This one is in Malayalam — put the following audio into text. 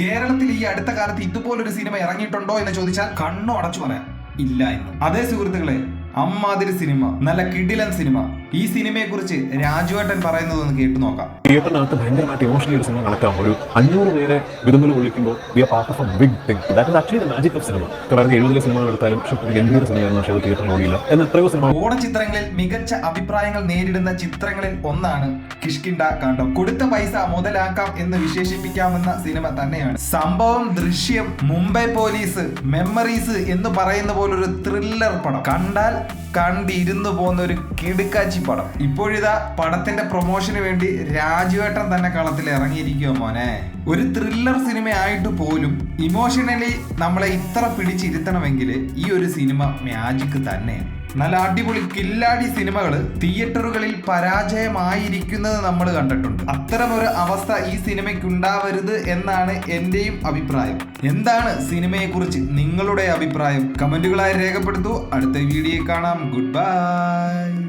കേരളത്തിൽ ഈ അടുത്ത കാലത്ത് ഇതുപോലൊരു സിനിമ ഇറങ്ങിയിട്ടുണ്ടോ എന്ന് ചോദിച്ചാൽ കണ്ണു അടച്ചു പറയാം. ഇല്ല എന്ന്. അതേ സുഹൃത്തുക്കളെ അമ്മാതിരി സിനിമ നല്ല കിടിലൻ സിനിമ. ഈ സിനിമയെ കുറിച്ച് രാജുവേട്ടൻ പറയുന്നതൊന്ന് കേട്ടു നോക്കാം. തിയേറ്ററിനകത്ത് ഭയങ്കരമായിട്ട് ഇമോഷണലി ഒരു സിനിമ കണക്ട് ആകും ഒരു അഞ്ഞൂറ് പേരെ വിരുന്നിൽ വിളിക്കുമ്പോൾ we are part of a big thing that is actually the magic of cinema കാരണം എഴുപതിലെ സിനിമകൾ എടുത്താലും പക്ഷേ ഒരു ഗംഭീര സിനിമയായിരുന്നു പക്ഷേ അത് തിയേറ്ററിൽ ഓടിയില്ല. എന്ന് എത്രയോ സിനിമ ഓണചിത്രങ്ങളിൽ മികച്ച അഭിപ്രായങ്ങൾ നേരിടുന്ന ചിത്രങ്ങളിൽ ഒന്നാണ് കിഷ്കിണ്ട കാണ്ടം കൊടുത്ത പൈസ മുതലാക്കാം എന്ന് വിശേഷിപ്പിക്കാമെന്ന സിനിമ തന്നെയാണ്. സംഭവം ദൃശ്യം മുംബൈ പോലീസ് മെമ്മറീസ് എന്ന് പറയുന്ന പോലൊരു ത്രില്ലർ പടം. കണ്ടാൽ കണ്ടിരുന്നു പോകുന്ന ഒരു കിടുക്കാച്ചി പടം. ഇപ്പോഴിതാ പടത്തിന്റെ പ്രൊമോഷന് വേണ്ടി രാജുവേട്ടൻ തന്നെ കളത്തിൽ ഇറങ്ങിയിരിക്കുക മോനെ. ഒരു ത്രില്ലർ സിനിമയായിട്ട് പോലും ഇമോഷണലി നമ്മളെ ഇത്ര പിടിച്ചിരുത്തണമെങ്കിൽ ഈ ഒരു സിനിമ മാജിക് തന്നെ. നല്ല അടിപൊളി കില്ലാടി സിനിമകൾ തിയേറ്ററുകളിൽ പരാജയമായിരിക്കുന്നത് നമ്മൾ കണ്ടിട്ടുണ്ട്. അത്തരം ഒരു അവസ്ഥ ഈ സിനിമയ്ക്ക് ഉണ്ടാവരുത് എന്നാണ് എന്റെയും അഭിപ്രായം. എന്താണ് സിനിമയെക്കുറിച്ച് നിങ്ങളുടെ അഭിപ്രായം? കമന്റുകളായി രേഖപ്പെടുത്തു. അടുത്ത വീഡിയോ കാണാം. Good bye